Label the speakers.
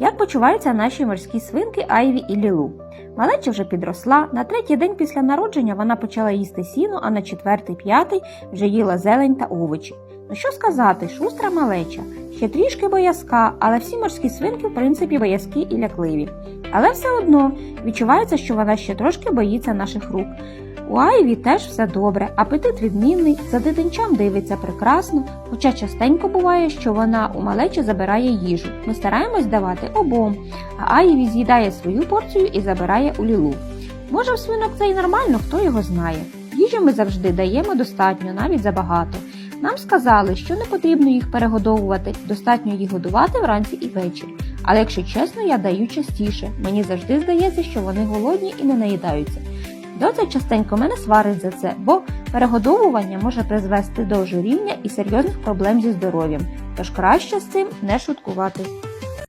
Speaker 1: Як почуваються наші морські свинки Айві і Лілу? Малеча вже підросла. На третій день після народження вона почала їсти сіно, а на четвертий, п'ятий вже їла зелень та овочі. Ну що сказати, шустра малеча, ще трішки боязка, але всі морські свинки, в принципі, боязкі і лякливі. Але все одно відчувається, що вона ще трошки боїться наших рук. У Айві теж все добре, апетит відмінний, за дитинчам дивиться прекрасно, хоча частенько буває, що вона у малечі забирає їжу. Ми стараємось давати обом, а Айві з'їдає свою порцію і забирає у лілу. Може, в свинок це і нормально, хто його знає. Їжі ми завжди даємо достатньо, навіть забагато. Нам сказали, що не потрібно їх перегодовувати, достатньо їх годувати вранці і ввечері. Але якщо чесно, я даю частіше. Мені завжди здається, що вони голодні і не наїдаються. Доця частенько мене сварить за це, бо перегодовування може призвести до ожиріння і серйозних проблем зі здоров'ям, тож краще з цим не шуткувати.